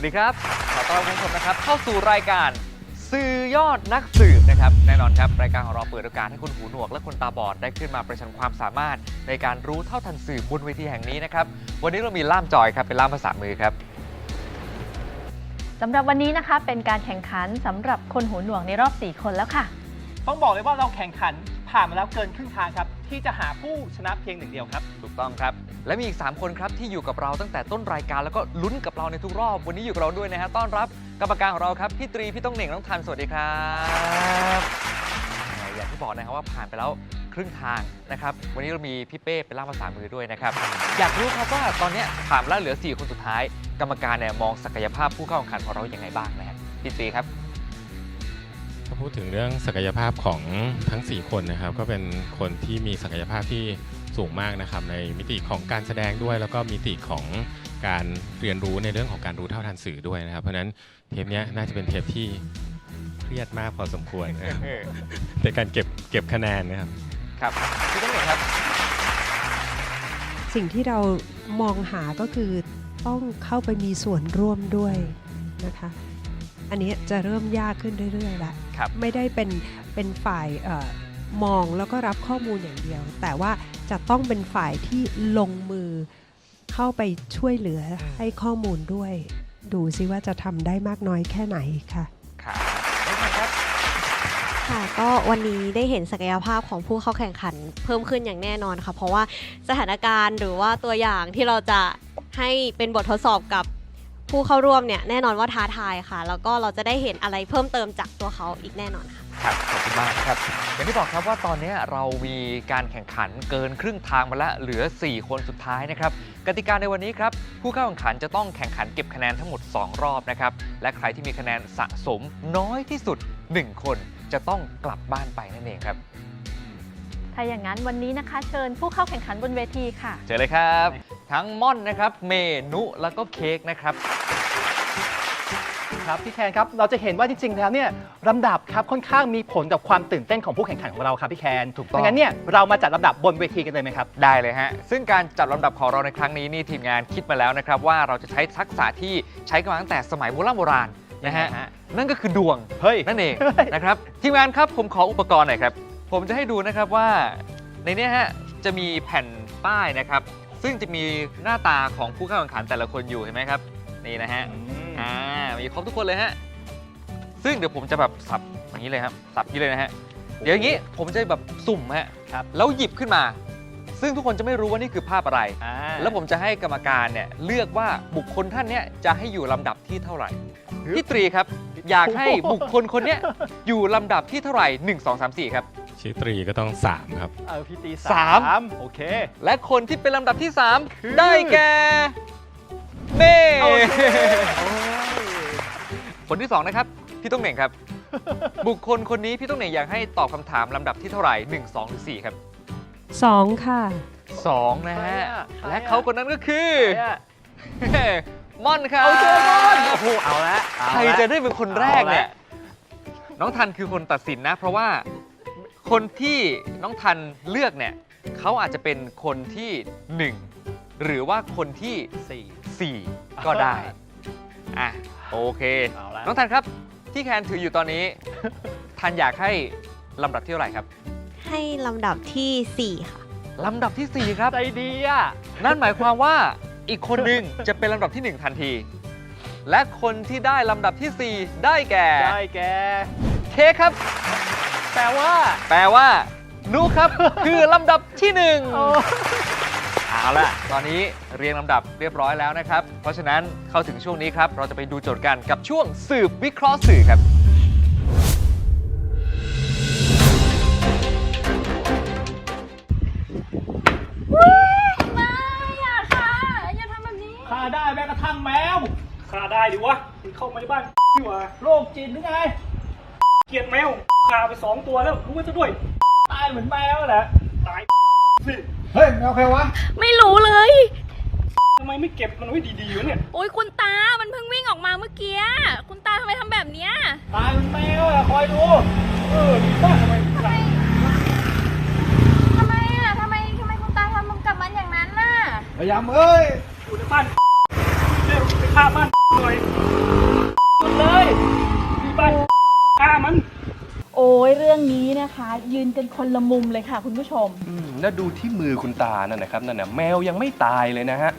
วัสดีครับ ขอต้อนรับคุณผู้ชมนะครับ เข้าสู่รายการสื่อยอดนักสืบนะครับ แน่นอนครับ รายการของเราเปิดโอกาสให้คนหูหนวก และคนตาบอดได้ขึ้นมาประชันความสามารถ ในการรู้เท่าทันสื่อบนเวทีแห่งนี้นะครับ วันนี้เรามีล่ามจอยครับ เป็นล่ามภาษามือครับ สำหรับวันนี้นะคะเป็นการแข่งขันสำหรับคนหูหนวกในรอบ 4 คนแล้วค่ะ ต้องบอกเลยว่าเราแข่งขัน ผ่านมาแล้วเกินครึ่งทางครับ ที่จะหาผู้ชนะเพียงหนึ่งเดียวครับ ถูกต้องครับ และมีอีก 3 คนครับที่อยู่กับเราตั้งแต่ต้นรายการแล้วก็ลุ้นกับเราในทุกรอบ วันนี้อยู่กับเราด้วยนะฮะต้อนรับกรรมการของเราครับพี่ตรีพี่ต้องเหน่งน้องทันสวัสดีครับแหมอย่างที่บอกนะครับว่าผ่านไปแล้วครึ่งทางนะครับ วันนี้เรามีพี่เป้เป็นล่ามภาษามือด้วยนะครับ อยากรู้ครับว่าตอนเนี้ยผ่านมาแล้วเหลือ 4 คนสุดท้าย กรรมการเนี่ยมองศักยภาพผู้เข้าแข่งขันของเราอย่างไงบ้างนะฮะพี่ตรีครับ ถ้าพูดถึงเรื่องศักยภาพของทั้ง 4 คนนะครับ ก็เป็นคนที่มีศักยภาพที่สูงมากนะครับ ในมิติของการแสดงด้วย แล้วก็มิติของการเรียนรู้ในเรื่องของการรู้เท่าทันสื่อด้วยนะครับ เพราะฉะนั้นเทปเนี้ยน่าจะเป็นเทปที่เครียดมากพอสมควรนะครับในการเก็บเก็บคะแนนนะครับครับพี่ต้องเหน่งครับ สิ่งที่เรามองหาก็คือต้องเข้าไปมีส่วนร่วมด้วยนะคะ อันนี้จะเริ่มยากขึ้นเรื่อยๆละครับไม่ได้เป็นเป็นฝ่ายเออมองแล้วก็รับข้อมูลอย่างเดียว แต่ว่าจะต้องเป็นฝ่ายที่ลงมือเข้าไปช่วยเหลือให้ข้อมูลด้วย ดูซิว่าจะทำได้มากน้อยแค่ไหนค่ะครับน้องทันครับค่ะก็วันนี้ได้เห็นศักยภาพของผู้เข้าแข่งขันเพิ่มขึ้นอย่างแน่นอนค่ะ เพราะว่าสถานการณ์หรือว่าตัวอย่างที่เราจะให้เป็นบททดสอบกับ ผู้เข้าร่วมเนี่ยแน่นอนว่าท้าทายค่ะ แล้วก็เราจะได้เห็นอะไรเพิ่มเติมจากตัวเขาอีกแน่นอนค่ะ ครับขอบคุณมากครับอย่างที่บอกครับว่าตอนนี้เรามีการแข่งขันเกินครึ่งทางมาแล้วเหลือ 4 คนสุดท้ายนะครับกติกาในวันนี้ครับผู้เข้าแข่งขันจะต้องแข่งขันเก็บคะแนนทั้งหมด 2 รอบนะครับและใครที่มีคะแนนสะสมน้อยที่สุด 1 คนจะต้องกลับบ้านไปนั่นเองครับ ถ้าอย่างนั้นวันนี้นะคะ เชิญผู้เข้าแข่งขันบนเวทีค่ะ เจอเลยครับ ทั้งม่อนนะครับ เมนุแล้วก็เค้กนะครับ ครับพี่แคนครับเราจะเห็นว่าจริงๆแล้วเนี่ยลำดับครับค่อนข้างมีผลกับความตื่นเต้นของผู้แข่งขันของเราครับพี่แคนถูกต้อง ดังนั้นเนี่ยเรามาจัดลำดับบนเวทีกันเลยไหมครับ ได้เลยฮะ ซึ่งการจัดลำดับของเราในครั้งนี้นี่ทีมงานคิดมาแล้วนะครับ ว่าเราจะใช้ทักษะที่ใช้กันมาตั้งแต่สมัยโบราณโบราณนะฮะยังไงฮะ นั่นก็คือดวงเฮ้ย นั่นเองเฮ้ยนะครับทีมงานครับผมขออุปกรณ์หน่อยครับ ผมจะให้ดูนะครับว่าในเนี้ยฮะจะมีแผ่นป้ายนะครับ ซึ่งจะมีหน้าตาของผู้เข้าแข่งขันแต่ละคนอยู่เห็นไหมครับ นี่นะฮะอ่ามีครบทุกคนเลยฮะซึ่งเดี๋ยวผมจะแบบสับอย่างนี้เลยครับสับอย่างนี้เลยนะฮะเดี๋ยวอย่างนี้ผมจะแบบสุ่มฮะครับแล้วหยิบขึ้นมา ซึ่งทุกคนจะไม่รู้ว่านี่คือภาพอะไรอ่าแล้วผมจะให้กรรมการเนี่ยเลือกว่าบุคคลท่านเนี้ยจะให้อยู่ลำดับที่เท่าไหร่พี่ตรีครับ อยากให้บุคคลคนเนี้ยอยู่ลำดับที่เท่าไหร่ 1 2 3 4 ครับ ชื่อตรีก็ต้อง 3 ครับ เออพี่ตีสาม โอเค และคนที่เป็นลำดับที่ คือ 3 ได้แก่เม่โอเคคนที่ 2 นะครับ พี่ต้องเหน่งครับ บุคคลคนนี้พี่ต้องเหน่งอยากให้ตอบคำถามลำดับที่เท่าไหร่ 1 2 หรือ 4 ครับ2ค่ะ 2 นะฮะใครอะใครอะ และเขาคนนั้นก็คือใครอะม่อนครับเอาเจอมอน โอ้โหเอาละเอาใครลจะได้เป็นคนแรกเนี่ยอาละน้องทันคือคนตัดสินนะ เพราะว่า คนที่น้องทันเลือกเนี่ยเขาอาจจะเป็นคนที่หนึ่งหรือว่าคนที่สี่สี่ก็ได้ อะโอเค เอาละ น้องทันครับที่แคนถืออยู่ตอนนี้ ทันอยากให้ลำดับที่เท่าไหร่ครับให้ลำดับทีสี่4 ค่ะ ลำดับที่สี่ครับ ใจดีอะ นั่นหมายความว่าอีกคนหนึ่งจะเป็นลำดับที่หนึ่งทันที และคนที่ได้ลำดับที่สี่ได้แก่ได้แก เค้กครับ แปลว่า แปลว่า นุครับ คือลำดับที่หนึ่งโอ้เอาล่ะ ตอนนี้เรียงลำดับเรียบร้อยแล้วนะครับ เพราะฉะนั้นเข้าถึงช่วงนี้ครับ เราจะไปดูโจทย์กันกับช่วงสืบวิเคราะห์สื่อครับมาอย่าค่ะ อย่าทำแบบนี้ ฆ่าได้แม้กระทั่งแมวฆ่าได้ดิวะมึงเข้ามาในบ้าน ดีกว่าโรคจิตหรือไง เกลียดแมวฆ่าไปสองตัวแล้วรู้ไว้ซะด้วย ตายเหมือนแมวแหละตายสิเฮ้ยแมวใครวะไม่รู้เลย ทำไมไม่เก็บมันไว้ดีๆวะเนี่ยโอ้ยคุณตา มันเพิ่งวิ่งออกมาเมื่อกี้ คุณตาทำไมทำแบบเนี้ย ตายเหมือนแมวอะคอยดูเออดีมากทำไมทำไมอะทำไมทำไมคุณตาทำกับมันอย่างนั้นน่ะ พยายามเอ้ยอยู่ในบ้านเร็วไปฆ่าบ้านหน่อยนะคะ ยืนกันคนละมุมเลยค่ะคุณผู้ชม อืมแล้วดูที่มือคุณตานั่นนะครับนั่นน่ะแมวยังไม่ตายเลยนะฮะ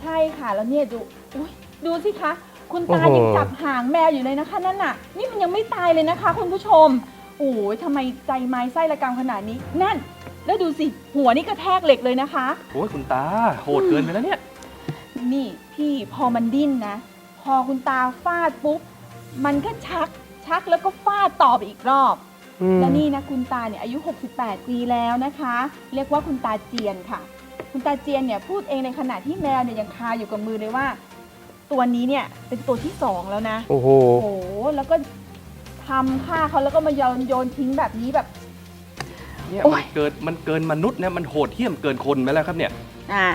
ใช่ค่ะแล้วเนี่ยดูอุ๊ยดูสิคะ คุณตาโอ้โห ยังจับหางแมวอยู่เลยนะคะนั่นน่ะ นี่มันยังไม่ตายเลยนะคะ คุณผู้ชมโอ้ยทำไมใจไม้ไส้ระกำขนาดนี้ นั่น แล้วดูสิหัวนี่กระแทกเหล็กเลยนะคะ โอ้ยคุณตาโหดเกินไปแล้วเนี่ย นี่พี่พอมันดิ้นนะ พอคุณตาฟาดปุ๊บ มันก็ชัก ชักแล้วก็ฟาดตอบอีกรอบและนี่นะคุณตาเนี่ยอายุ 68 ปีแล้วนะคะ เรียกว่าคุณตาเจียนค่ะ คุณตาเจียนเนี่ยพูดเองในขณะที่แมวเนี่ยยังคาอยู่กับมือเลยว่า ตัวนี้เนี่ยเป็นตัวที่สองแล้วนะ โอ้โห โอ้โห แล้วก็ทำฆ่าเขาแล้วก็มาโยนโยนทิ้งแบบนี้แบบ เนี่ยโอ้มัย นเกินมันเกินมนุษย์นะมันโหดเหี้ยมเกินคนไปแล้วครับเนี่ย อ่า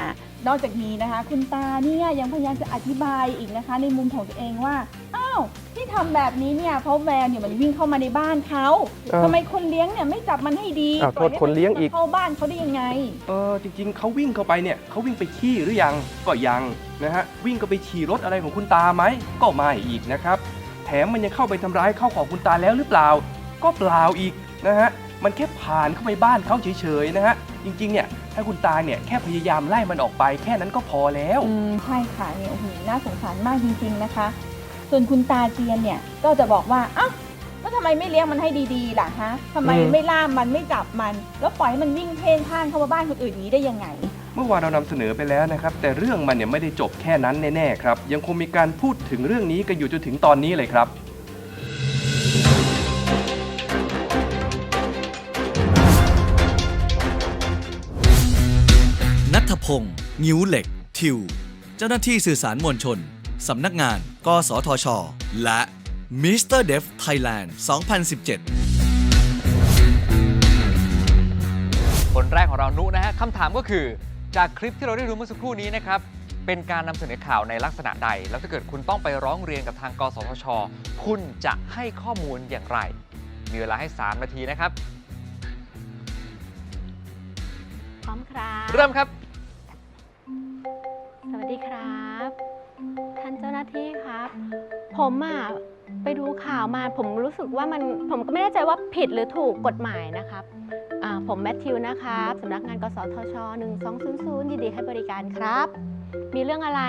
นอกจากนี้นะคะ คุณตาเนี่ยยังพยายามจะอธิบายอีกนะคะ ในมุมของตัวเองว่า อ้าวที่ทำแบบนี้เนี่ยเพราะแมวเนี่ยมันวิ่งเข้ามาในบ้านเขาเออทำไมคนเลี้ยงเนี่ยไม่จับมันให้ดีอ้าวปล่อยโทษคนเลี้ยงอีกให้มันเข้าบ้านเขาได้ยังไง เออจริงๆเขาวิ่งเข้าไปเนี่ยเขาวิ่งไปขี้หรือยังก็ยังนะฮะวิ่งก็ไปฉี่รถอะไรของคุณตาไหมก็ไม่อีกนะครับ แถมมันยังเข้าไปทำร้ายข้าวของคุณตาแล้วหรือเปล่า ก็เปล่าอีกนะฮะ มันแค่ผ่านเข้าไปบ้านเขาเฉยๆนะฮะจริงๆเนี่ยถ้าคุณตาเนี่ยแค่พยายามไล่มันออกไป แค่นั้นก็พอแล้ว อืมใช่ค่ะเนี่ยโอ้โหน่าสงสารมากจริงๆนะคะ ส่วนคุณตาเจียนเนี่ยก็จะบอกว่าอ้าวแล้วทำไมไม่เลี้ยงมันให้ดีๆล่ะฮะทำไมอืม ไม่ล่ามมันไม่จับมัน แล้วปล่อยให้มันวิ่งเพ่นพ่านเข้ามาบ้านคนอื่นอย่างนี้ได้ยังไง เมื่อวานเรานำเสนอไปแล้วนะครับ แต่เรื่องมันเนี่ยไม่ได้จบแค่นั้นแน่ๆครับ ยังคงมีการพูดถึงเรื่องนี้กันอยู่จนถึงตอนนี้เลยครับ นัทพงศ์งิ้วเหล็ก ทิว เจ้าหน้าที่สื่อสารมวลชน สำนักงาน กสทช และมิสเตอร์เดฟไทยแลนด์ 2017 คนแรกของเรานุนะฮะคำถามก็คือ จากคลิปที่เราได้ดูเมื่อสักครู่นี้นะครับ เป็นการนำเสนอข่าวในลักษณะใด แล้วถ้าเกิดคุณต้องไปร้องเรียนกับทาง กสทช คุณจะให้ข้อมูลอย่างไร มีเวลาให้ 3 นาทีนะครับ พร้อมครับเริ่มครับ สวัสดีครับ ท่านเจ้าหน้าที่ครับ ผมอะไปดูข่าวมาผมรู้สึกว่ามันผมก็ไม่แน่ใจว่าผิดหรือถูกกฎหมายนะครับอ่าผมแมทธิวนะครับสำนักงานกสทช 1200ยินดีให้บริการครับ มีเรื่องอะไร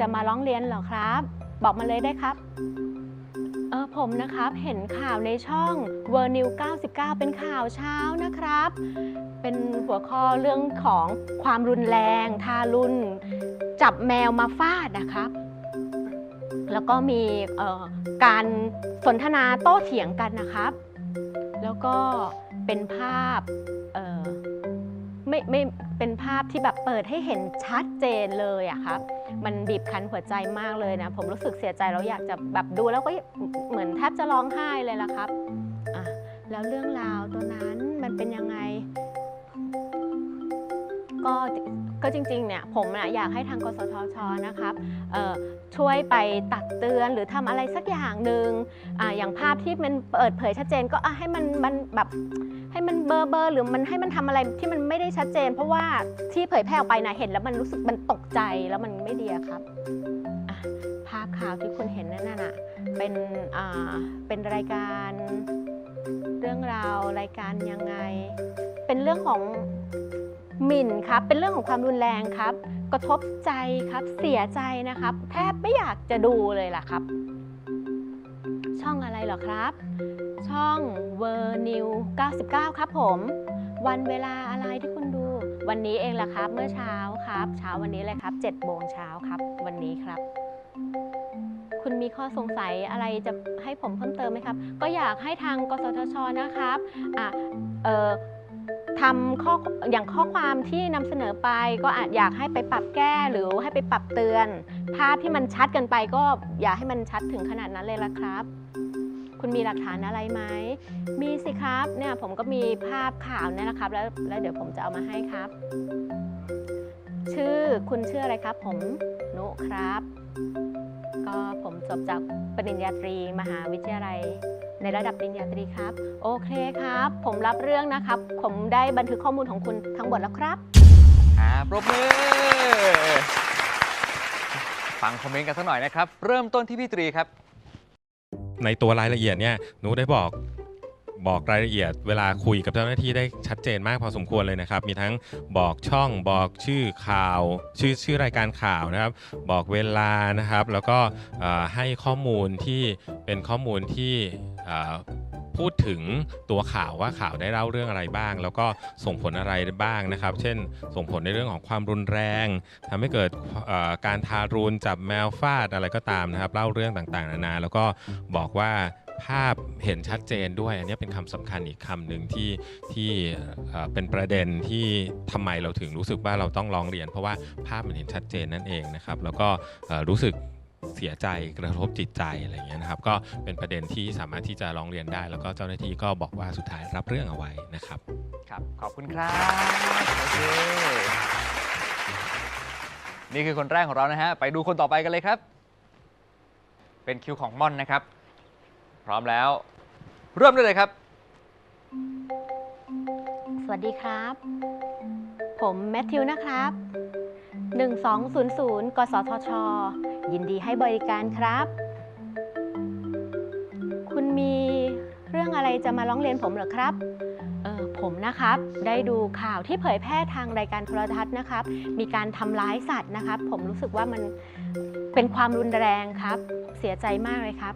จะมาร้องเรียนเหรอครับ บอกมาเลยได้ครับเออผมนะครับเห็นข่าวในช่อง w o r n e w 99 เป็นข่าวเช้านะครับ เป็นหัวข้อเรื่องของความรุนแรงทารุณจับแมวมาฟาดนะครับแล้วก็มีการสนทนาโต้เถียงกันนะครับ แล้วก็เป็นภาพไม่ไม่เป็นภาพที่แบบเปิดให้เห็นชัดเจนเลยอะครับ มันบีบคั้นหัวใจมากเลยนะ ผมรู้สึกเสียใจแล้วอยากจะแบบดูแล้วก็เหมือนแทบจะร้องไห้เลยละครับ แล้วเรื่องราวตัวนั้นมันเป็นยังไง ก็ก็จริงๆเนี่ยผมนะอยากให้ทางกสทชนะครับช่วยไปตักเตือนหรือทำอะไรสักอย่างหนึ่งออย่างภาพที่มันเปิดเผยชัดเจนก็ให้มันมันแบบให้มันเบอร์เบอร์หรือมันให้มันทำอะไรที่มันไม่ได้ชัดเจน เพราะว่าที่เผยแพร่ออกไปนะเห็นแล้วมันรู้สึกมันตกใจแล้วมันไม่ดีครับภาพข่าวที่คุณเห็นนั่นน่ะเป็นเป็นรายการเรื่องราวรายการยังไง เป็นเรื่องของ หมิ่นครับ เป็นเรื่องของความรุนแรงครับ กระทบใจครับ เสียใจนะครับ แทบไม่อยากจะดูเลยล่ะครับ ช่องอะไรหรอครับ ช่อง w o r n e w 99 ครับผม วันเวลาอะไรที่คุณดู วันนี้เองล่ะครับ เมื่อเช้าครับ เช้าวันนี้เลยครับ7โมงเช้าครับ วันนี้ครับคุณมีข้อสงสัยอะไรจะให้ผมเพิ่มเติมไหมครับ ก็อยากให้ทางกสทชนะครับอะเออ ทำข้ออย่างข้อความที่นำเสนอไปก็อาจอยากให้ไปปรับแก้หรือให้ไปปรับเตือน ภาพที่มันชัดเกันไปก็อย่าให้มันชัดถึงขนาดนั้นเลยละครับ คุณมีหลักฐานอะไรไหมมีสิครับเนี่ยผมก็มีภาพข่าวเนี่ยนะครับแล้วแล้วเดี๋ยวผมจะเอามาให้ครับ ชื่อคุณชื่ออะไรครับ ผมนุครับ ก็ผมจบจากปริญญาตรีมหาวิทยาลัย ในระดับปริญญาตรีครับ โอเคครับ ผมรับเรื่องนะครับ ผมได้บันทึกข้อมูลของคุณทั้งหมดแล้วครับ อ่าปรบมือ ฟังคอมเมนต์กันสักหน่อยนะครับ เริ่มต้นที่พี่ตรีครับ ในตัวรายละเอียดเนี่ยหนูได้บอก บอกรายละเอียดเวลาคุยกับเจ้าหน้าที่ได้ชัดเจนมากพอสมควรเลยนะครับ มีทั้งบอกช่องบอกชื่อข่าว ชื่อชื่อรายการข่าวนะครับ บอกเวลานะครับ แล้วก็ให้ข้อมูลที่เป็นข้อมูลที่พูดถึงตัวข่าวว่าข่าวได้เล่าเรื่องอะไรบ้าง แล้วก็ส่งผลอะไรบ้างนะครับ เช่น ส่งผลในเรื่องของความรุนแรงทำให้เกิดการทารุณจับแมวฟาดอะไรก็ตามนะครับ เล่าเรื่องต่างๆนานาแล้วก็บอกว่า ภาพเห็นชัดเจนด้วย อันนี้เป็นคำสำคัญอีกคำหนึ่งที่ที่เป็นประเด็นที่ทำไมเราถึงรู้สึกว่าเราต้องร้องเรียน เพราะว่าภาพมันเห็นชัดเจนนั่นเองนะครับแล้วก็รู้สึกเสียใจกระทบจิตใจอะไรอย่างเงี้ยนะครับ ก็เป็นประเด็นที่สามารถที่จะร้องเรียนได้ แล้วก็เจ้าหน้าที่ก็บอกว่าสุดท้ายรับเรื่องเอาไว้นะครับ ครับ ขอบคุณครับโอเคนี่คือคนแรกของเรานะฮะ ไปดูคนต่อไปกันเลยครับ เป็นคิวของม่อนนะครับ พร้อมแล้ว เริ่มได้เลยครับ สวัสดีครับ ผมแมทธิวนะครับ 1200 กสทช ยินดีให้บริการครับ คุณมีเรื่องอะไรจะมาร้องเรียนผมเหรอครับ ผมนะครับ ได้ดูข่าวที่เผยแพร่ทางรายการโทรทัศน์นะครับ มีการทำร้ายสัตว์นะครับ ผมรู้สึกว่ามันเป็นความรุนแรงครับ เสียใจมากเลยครับ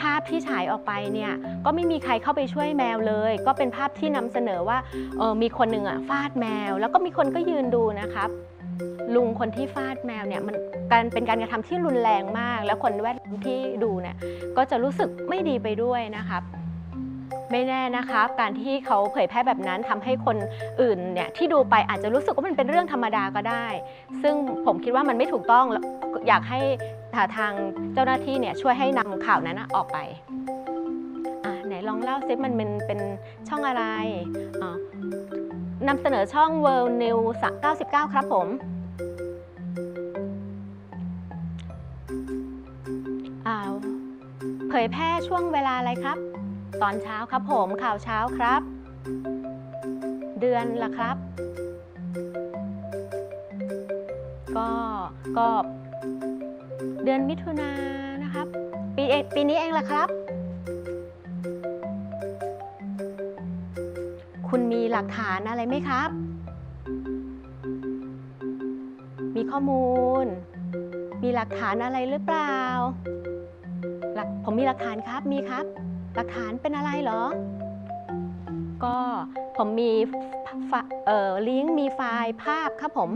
ภาพที่ฉายออกไปเนี่ยก็ไม่มีใครเข้าไปช่วยแมวเลย ก็เป็นภาพที่นำเสนอว่าเออมีคนหนึ่งอะฟาดแมว แล้วก็มีคนก็ยืนดูนะครับลุงคนที่ฟาดแมวเนี่ยมันการเป็นการกระทำที่รุนแรงมาก แล้วคนแวดล้อมที่ดูเนี่ยก็จะรู้สึกไม่ดีไปด้วยนะครับ ไม่แน่นะครับการที่เขาเผยแพร่แบบนั้นทำให้คนอื่นเนี่ยที่ดูไปอาจจะรู้สึกว่ามันเป็นเรื่องธรรมดาก็ได้ ซึ่งผมคิดว่ามันไม่ถูกต้องแล้วอยากให้ทางเจ้าหน้าที่เนี่ยช่วยให้นำข่าวนั้นออกไปไหนลองเล่าซิมันเป็นเป็นช่องอะไรนำเสนอช่อง World News 99 ครับผมเผยแพร่ช่วงเวลาอะไรครับ ตอนเช้าครับผมข่าวเช้าครับ เดือนละครับ ก็ก็เดือนมิถุนายนะครับ ปีเอปีนี้เองละครับ คุณมีหลักฐานอะไรไหมครับ มีข้อมูล มีหลักฐานอะไรหรือเปล่า หลักผมมีหลักฐานครับมีครับ หลักฐานเป็นอะไรเหรอ ก็ผมมีฟเอ่อลิงก์มีไฟล์ภาพครับผม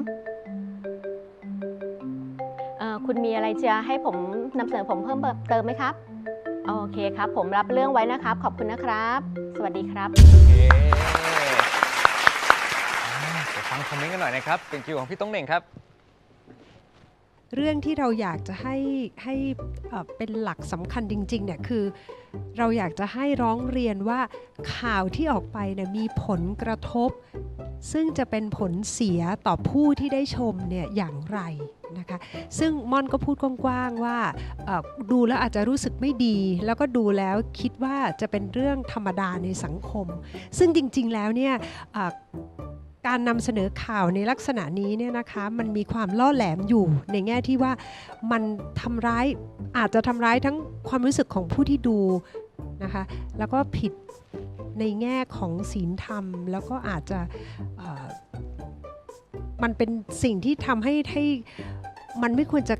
เอ่อคุณมีอะไรจะให้ผมนำเสนอผมเพิ่มเติมไหมครับ โอเคครับ ผมรับเรื่องไว้นะครับ ขอบคุณนะครับ สวัสดีครับโอเคอ่าเดี๋ยวฟังคอมเมนต์กันหน่อยนะครับ เป็นคิวของพี่ต้องเหน่งครับ เรื่องที่เราอยากจะให้ให้เป็นหลักสำคัญจริงๆเนี่ยคือ เราอยากจะให้ร้องเรียนว่าข่าวที่ออกไปเนี่ยมีผลกระทบ ซึ่งจะเป็นผลเสียต่อผู้ที่ได้ชมเนี่ยอย่างไรนะคะซึ่งม่อนก็พูดกว้างๆว่าดูแล้วอาจจะรู้สึกไม่ดี แล้วก็ดูแล้วคิดว่าจะเป็นเรื่องธรรมดาในสังคม ซึ่งจริงๆแล้วเนี่ย การนำเสนอข่าวในลักษณะนี้เนี่ยนะคะมันมีความล่อแหลมอยู่ในแง่ที่ว่ามันทำร้ายอาจจะทำร้ายทั้งความรู้สึกของผู้ที่ดูนะคะแล้วก็ผิดในแง่ของศีลธรรม แล้วก็อาจจะมันเป็นสิ่งที่ทำให้ให้มันไม่ควรจะ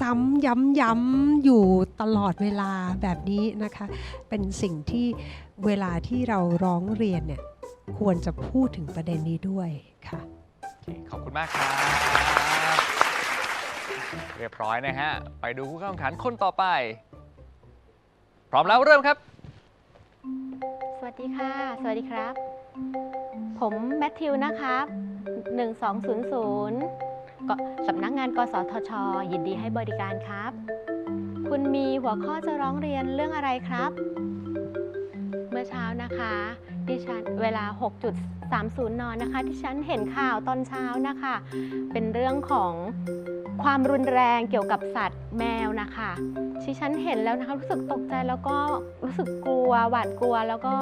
ซ้ำย้ำย้ำอยู่ตลอดเวลาแบบนี้นะคะ เป็นสิ่งที่เวลาที่เราร้องเรียนเนี่ย ควรจะพูดถึงประเด็นนี้ด้วยค่ะโอเคขอบคุณมากครับ เรียบร้อยนะฮะ ไปดูผู้เข้าแข่งขันคนต่อไป พร้อมแล้วเริ่มครับ สวัสดีค่ะ สวัสดีครับ ผมแมทธิวนะครับ 1200ก็สำนักงานกสทช ยินดีให้บริการครับ คุณมีหัวข้อจะร้องเรียนเรื่องอะไรครับเมื่อเช้านะคะดิฉันเวลา 6.30นนะคะที่ฉันเห็นข่าวตอนเช้านะคะ เป็นเรื่องของความรุนแรงเกี่ยวกับสัตว์แมวนะคะที่ฉันเห็นแล้วนะคะรู้สึกตกใจแล้วก็รู้สึกกลัวหวาดกลัวแล้วก็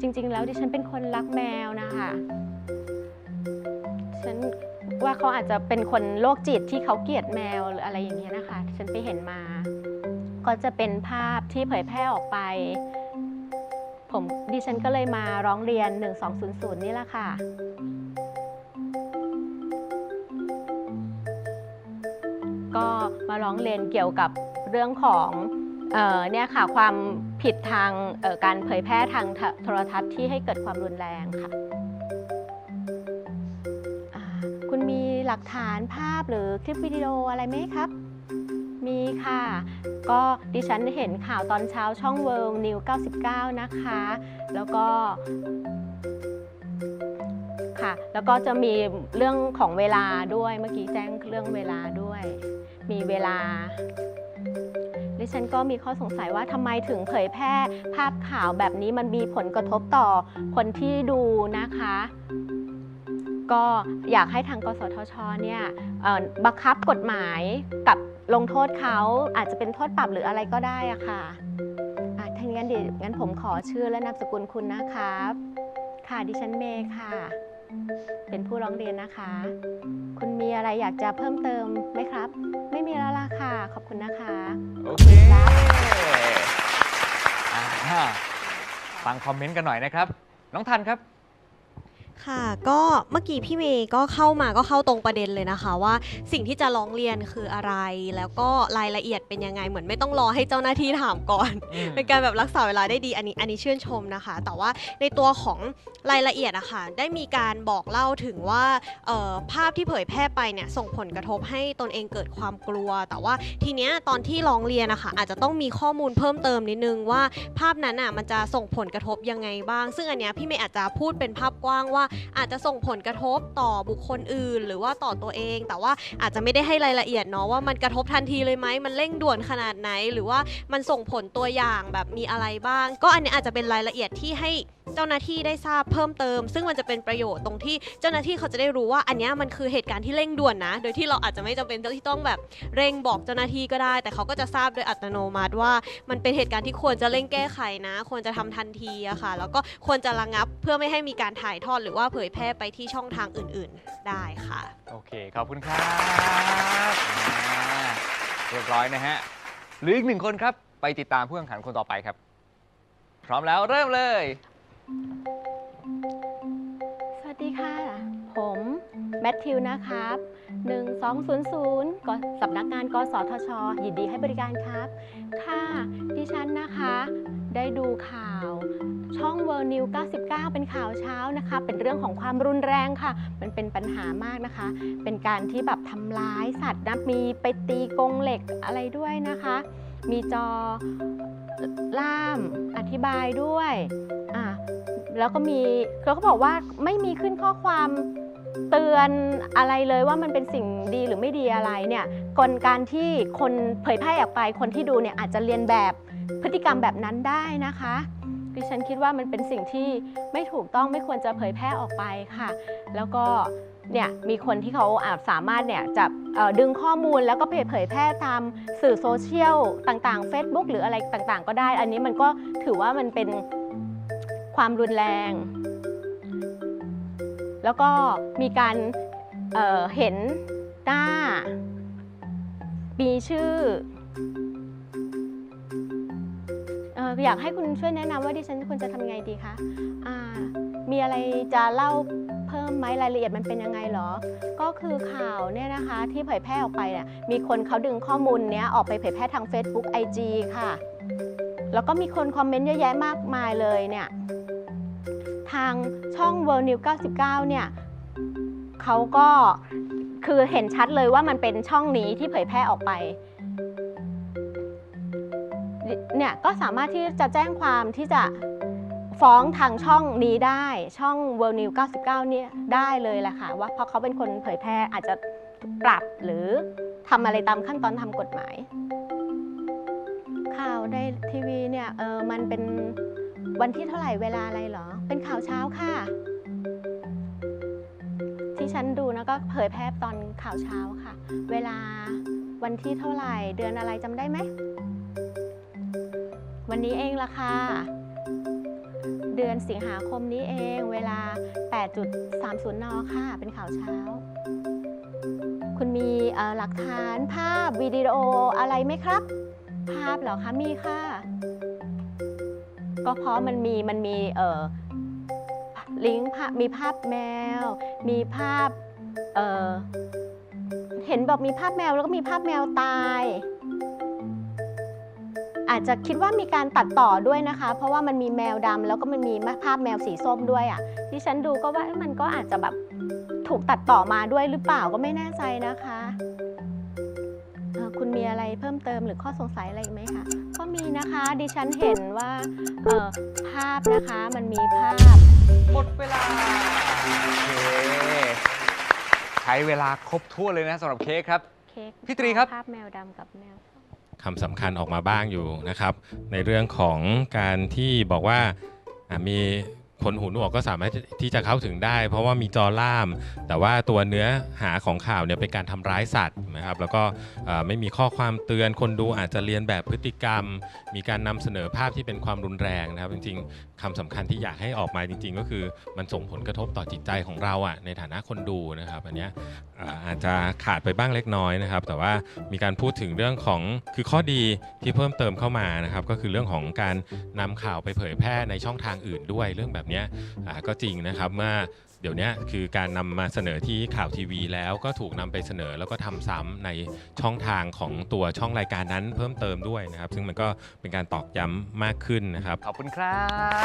จริง ๆ แล้วดิฉันเป็นคนรักแมวนะคะฉันว่าเขาอาจจะเป็นคนโรคจิตที่เขาเกลียดแมวหรืออะไรอย่างเงี้ยนะคะที่ฉันไปเห็นมา ก็จะเป็นภาพที่เผยแพร่ออกไป ผมดิฉันก็เลยมาร้องเรียน 1200 นี่แหละค่ะ ก็มาร้องเรียนเกี่ยวกับเรื่องของเอ่อเนี่ยค่ะความผิดทางออการเผยแพร่ทางโทรทัศน์ที่ให้เกิดความรุนแรงค่ะคุณมีหลักฐานภาพหรือคลิปวิดีโออะไรไหมครับ มีค่ะ ก็ดิฉันเห็นข่าวตอนเช้าช่อง World New 99 นะคะ แล้วก็ค่ะ แล้วก็จะมีเรื่องของเวลาด้วย เมื่อกี้แจ้งเรื่องเวลาด้วย มีเวลา ดิฉันก็มีข้อสงสัยว่าทำไมถึงเผยแพร่ภาพข่าวแบบนี้มันมีผลกระทบต่อคนที่ดูนะคะ ก็อยากให้ทางกสทชเนี่ยบังคับกฎหมายกับ ลงโทษเขาอาจจะเป็นโทษปรับหรืออะไรก็ได้อะค่ะอะถ้างั้นเดี๋ยวงั้นผมขอชื่อและนามสกุลคุณนะครับ ค่ะดิฉันเมย์ค่ะ เป็นผู้ร้องเรียนนะคะ คุณมีอะไรอยากจะเพิ่มเติมไหมครับ ไม่มีแล้วล่ะค่ะ ขอบคุณนะคะ โอเคอ่าฟังคอมเมนต์กันหน่อยนะครับ น้องทันครับ ค่ะก็เมื่อกี้พี่เมย์ก็เข้ามาก็เข้าตรงประเด็นเลยนะคะ ว่าสิ่งที่จะร้องเรียนคืออะไร แล้วก็รายละเอียดเป็นยังไงเหมือนไม่ต้องรอให้เจ้าหน้าที่ถามก่อนอืมเป็นการแบบรักษาเวลาได้ดีอันนี้อันนี้ชื่นชมนะคะ แต่ว่าในตัวของรายละเอียดอะค่ะได้มีการบอกเล่าถึงว่าเอ่อภาพที่เผยแพร่ไปเนี่ยส่งผลกระทบให้ตนเองเกิดความกลัว แต่ว่าทีเนี้ยตอนที่ร้องเรียนนะคะอาจจะต้องมีข้อมูลเพิ่มเติมนิดนึงว่าภาพนั้นอะมันจะส่งผลกระทบยังไงบ้าง ซึ่งอันเนี้ยพี่เมย์อาจจะพูดเป็นภาพกว้างว่าอาจจะส่งผลกระทบต่อบุคคลอื่น หรือว่าต่อตัวเอง แต่ว่าอาจจะไม่ได้ให้รายละเอียดเนาะว่ามันกระทบทันทีเลยไหมมันเร่งด่วนขนาดไหน หรือว่ามันส่งผลตัวอย่างแบบมีอะไรบ้าง ก็อันเนี้ยอาจจะเป็นรายละเอียดที่ให้ เจ้าหน้าที่ได้ทราบเพิ่มเติม ซึ่งมันจะเป็นประโยชน์ตรงที่เจ้าหน้าที่เขาจะได้รู้ว่าอันนี้มันคือเหตุการณ์ที่เร่งด่วนนะ โดยที่เราอาจจะไม่จำเป็นที่ต้องแบบเร่งบอกเจ้าหน้าที่ก็ได้ แต่เขาก็จะทราบโดยอัตโนมัติว่า มันเป็นเหตุการณ์ที่ควรจะเร่งแก้ไขนะ ควรจะทำทันทีอะค่ะ แล้วก็ควรจะระงับเพื่อไม่ให้มีการถ่ายทอดหรือว่าเผยแพร่ไปที่ช่องทางอื่น ๆ ได้ค่ะ โอเคขอบคุณครับเรียบร้อยนะฮะหรืออีกหนึ่งคนครับไปติดตามผู้แข่งขันคนต่อไปครับ พร้อมแล้วเริ่มเลย สวัสดีค่ะ ผมแมทธิวนะครับ1200ก็สำนักงานกสทช ยินดีให้บริการครับค่ะดิฉันนะคะได้ดูข่าวช่อง World New 99 เป็นข่าวเช้านะคะ เป็นเรื่องของความรุนแรงค่ะ มันเป็นปัญหามากนะคะ เป็นการที่แบบทำร้ายสัตว์นะมีไปตีกรงเหล็กอะไรด้วยนะคะ มีจอล่ามอธิบายด้วยอะ แล้วก็มีเขาก็บอกว่าไม่มีขึ้นข้อความเตือนอะไรเลยว่ามันเป็นสิ่งดีหรือไม่ดีอะไรเนี่ยกลการที่คนเผยแพร่ออกไปคนที่ดูเนี่ยอาจจะเรียนแบบพฤติกรรมแบบนั้นได้นะคะดิฉันคิดว่ามันเป็นสิ่งที่ไม่ถูกต้องไม่ควรจะเผยแพร่ออกไปค่ะ แล้วก็เนี่ยมีคนที่เขาอาจสามารถเนี่ยจะดึงข้อมูลแล้วก็เผยแพร่ตามสื่อโซเชียลต่างๆ Facebook หรืออะไรต่างๆ ก็ได้ อันนี้มันก็ถือว่ามันเป็น ความรุนแรง แล้วก็มีการเเห็นหน้า มีชื่อออยากให้คุณช่วยแนะนำว่าดิฉันควรจะทำไงดีคะมีอะไรจะเล่าเพิ่มไหมรายละเอียดมันเป็นยังไงเหรอ ก็คือข่าวเนี่ยนะคะที่เผยแพร่ออกไปเนี่ยมีคนเขาดึงข้อมูลเนี้ยออกไปเผยแพร่ทาง Facebook IG ค่ะ แล้วก็มีคนคอมเมนต์เยอะแยะมากมายเลยเนี่ยางช่อง World News 99 เนี่ยเขาก็คือเห็นชัดเลยว่ามันเป็นช่องนี้ที่เผยแพร่ออกไปเนี่ยก็สามารถที่จะแจ้งความที่จะฟ้องทางช่องนี้ได้ช่อง World News 99 เนี่ยได้เลยแหละค่ะว่าเพราะเขาเป็นคนเผยแพร่อาจจะปรับหรือทำอะไรตามขั้นตอนทำกฎหมาย ข่าวในทีวีเนี่ยเออมันเป็นวันที่เท่าไหร่เวลาอะไรเหรอ เป็นข่าวเช้าค่ะ ที่ฉันดูนะก็เผยแพร่ตอนข่าวเช้าค่ะ เวลาวันที่เท่าไหร่ เดือนอะไรจำได้ไหม วันนี้เองละค่ะ เดือนสิงหาคมนี้เอง เวลา 8.30 น ค่ะ เป็นข่าวเช้า คุณมีหลักฐานภาพวิดีโออะไรไหมครับ ภาพเหรอคะ มีค่ะ ก็เพราะมันมีมันมีเอ่อ ลิงก์ภาพมีภาพแมว มีภาพเเห็นบอกมีภาพแมวแล้วก็มีภาพแมวตาย อาจจะคิดว่ามีการตัดต่อด้วยนะคะ เพราะว่ามันมีแมวดำแล้วก็มันมีภาพแมวสีส้มด้วยอะ่ะที่ฉันดูก็ว่ามันก็อาจจะแบบถูกตัดต่อมาด้วยหรือเปล่าก็ไม่แน่ใจนะคะ คุณมีอะไรเพิ่มเติมหรือข้อสงสัยอะไรไหมคะ มีนะคะ ดิฉันเห็นว่าเอ่อภาพนะคะ มันมีภาพ หมดเวลา โอเคใช้เวลาครบถ้วนเลยนะสำหรับเค้กครับ เค้กพี่ตรีครับ ภาพแมวดำกับแมวส้มคำสำคัญออกมาบ้างอยู่นะครับ ในเรื่องของการที่บอกว่าอะมี คนหูหนวกก็สามารถที่จะเข้าถึงได้ เพราะว่ามีจอล่าม แต่ว่าตัวเนื้อหาของข่าวเนี่ยเป็นการทำร้ายสัตว์นะครับ แล้วก็ไม่มีข้อความเตือนคนดูอาจจะเรียนแบบพฤติกรรม มีการนำเสนอภาพที่เป็นความรุนแรงนะครับ จริง ๆคำสำคัญที่อยากให้ออกมาจริง ๆ ก็คือมันส่งผลกระทบต่อจิตใจของเราอะในฐานะคนดูนะครับอันนี้ อาจจะขาดไปบ้างเล็กน้อยนะครับ แต่ว่ามีการพูดถึงเรื่องของคือข้อดีที่เพิ่มเติมเข้ามานะครับ ก็คือเรื่องของการนำข่าวไปเผยแพร่ในช่องทางอื่นด้วยเรื่องแบบนี้ก็จริงนะครับเมื่อเดี๋ยวนี้คือการนำมาเสนอที่ข่าวทีวีแล้วก็ถูกนำไปเสนอแล้วก็ทำซ้ำในช่องทางของตัวช่องรายการนั้นเพิ่มเติมด้วยนะครับ ซึ่งมันก็เป็นการตอกย้ำมากขึ้นนะครับ ขอบคุณครั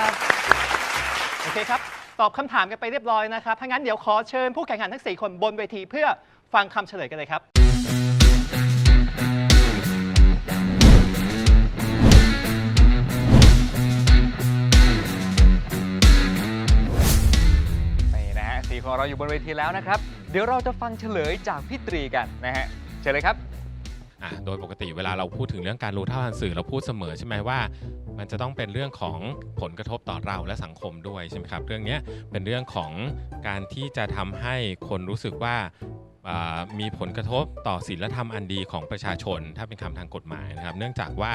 บ โอเคครับ ตอบคำถามกันไปเรียบร้อยนะครับถ้างั้นเดี๋ยวขอเชิญผู้แข่งขันทั้ง 4 คนบนเวทีเพื่อฟังคำเฉลยกันเลยครับ นี่นะฮะสีของเราอยู่บนเวทีแล้วนะครับ เดี๋ยวเราจะฟังเฉลยจากพี่ตรีกันนะฮะเชิญเลยครับ อะโดยปกติเวลาเราพูดถึงเรื่องการรู้เท่าทันสื่อเราพูดเสมอใช่ไหมว่า มันจะต้องเป็นเรื่องของผลกระทบต่อเราและสังคมด้วยใช่ไหมครับ เรื่องนี้เป็นเรื่องของการที่จะทำให้คนรู้สึกว่ามีผลกระทบต่อศีลธรรมอันดีของประชาชน ถ้าเป็นคำทางกฎหมายนะครับ เนื่องจากว่า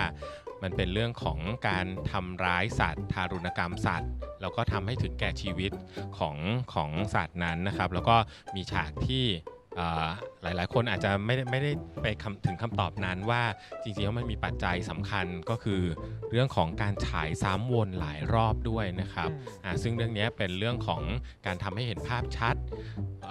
มันเป็นเรื่องของการทำร้ายสัตว์ ทารุณกรรมสัตว์ แล้วก็ทำให้ถึงแก่ชีวิตของของสัตว์นั้นนะครับ แล้วก็มีฉากที่ หลายๆ คนอาจจะไม่ได้ไม่ได้ไปคำถึงคำตอบนั้นว่าจริงๆแล้วมันมีปัจจัยสำคัญก็คือเรื่องของการฉายซ้ำวนหลายรอบด้วยนะครับอ่าซึ่งเรื่องนี้เป็นเรื่องของการทำให้เห็นภาพชัด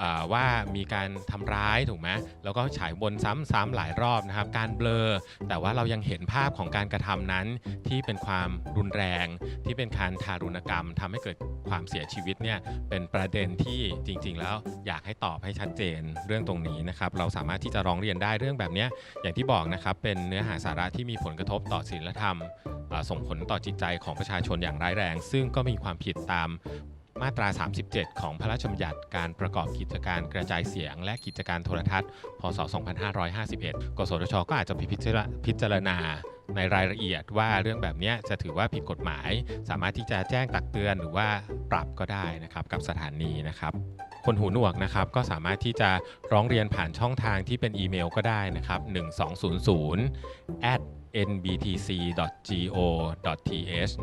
อ่าว่ามีการทำร้ายถูกไหมแล้วก็ฉายวนซ้ำๆหลายรอบนะครับ การเบลอ แต่ว่าเรายังเห็นภาพของการกระทำนั้นที่เป็นความรุนแรง ที่เป็นการทารุณกรรมทำให้เกิดความเสียชีวิตเนี่ยเป็นประเด็นที่จริง ๆ แล้วอยากให้ตอบให้ชัดเจนเรื่องตรงนี้นะครับเราสามารถที่จะร้องเรียนได้เรื่องแบบนี้อย่างที่บอกนะครับเป็นเนื้อหาสาระที่มีผลกระทบต่อศีลธรรมส่งผลต่อจิตใจของประชาชนอย่างร้ายแรง ซึ่งก็มีความผิดตามมาตรา 37 ของพระราชบัญญัติการประกอบกิจการกระจายเสียง และกิจการโทรทัศน์ พศ 2551 กสทช ก็อาจจะพิจารพิจารณาในรายละเอียดว่าเรื่องแบบนี้จะถือว่าผิดกฎหมาย สามารถที่จะแจ้งตักเตือนหรือว่าปรับก็ได้นะครับกับสถานีนะครับ คนหูหนวกนะครับก็สามารถที่จะร้องเรียนผ่านช่องทางที่เป็นอีเมลก็ได้นะครับ1200 at nbtc.go.th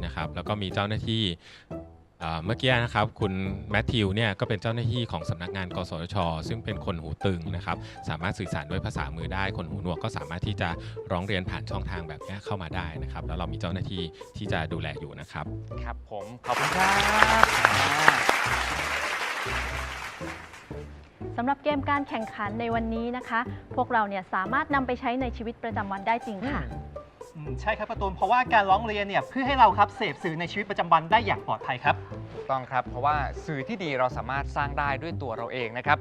นะครับแล้วก็มีเจ้าหน้าที่เมื่อกี้นะครับคุณแมทธิวเนี่ยก็เป็นเจ้าหน้าที่ของสำนักงานกสทช ซึ่งเป็นคนหูตึงนะครับสามารถสื่อสารด้วยภาษามือได้ คนหูหนวกก็สามารถที่จะร้องเรียนผ่านช่องทางแบบนี้เข้ามาได้นะครับ แล้วเรามีเจ้าหน้าที่ที่จะดูแลอยู่นะครับ ครับผมขอบคุณครับ สำหรับเกมการแข่งขันในวันนี้นะคะ พวกเราเนี่ยสามารถนำไปใช้ในชีวิตประจำวันได้จริงค่ะ อืมใช่ครับประตูนเพราะว่าการร้องเรียนเนี่ยเพื่อให้เราครับเสพสื่อในชีวิตประจำวันได้อย่างปลอดภัยครับ ถูกต้องครับ เพราะว่าสื่อที่ดีเราสามารถสร้างได้ด้วยตัวเราเองนะครับ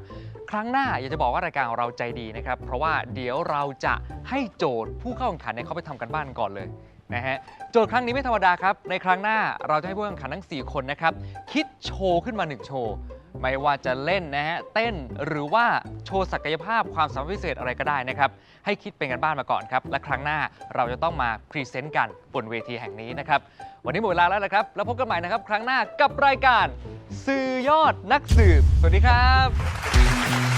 ครั้งหน้าอยากจะบอกว่ารายการของเราใจดีนะครับ เพราะว่าเดี๋ยวเราจะให้โจทย์ผู้เข้าแข่งขันเนี่ยเขาไปทำกันบ้านก่อนเลยนะฮะ โจทย์ครั้งนี้ไม่ธรรมดาครับ ในครั้งหน้าเราจะให้ผู้แข่งขันทั้ง 4 คนนะครับ คิดโชว์ขึ้นมา 1 โชว์ ไม่ว่าจะเล่นนะฮะเต้นหรือว่าโชว์ศักยภาพความสามารถพิเศษอะไรก็ได้นะครับ ให้คิดเป็นกันบ้านมาก่อนครับ และครั้งหน้าเราจะต้องมาพรีเซนต์กันบนเวทีแห่งนี้นะครับ วันนี้หมดเวลาแล้วนะครับ แล้วพบกันใหม่นะครับ ครั้งหน้ากับรายการ สื่อยอดนักสืบสวัสดีครับ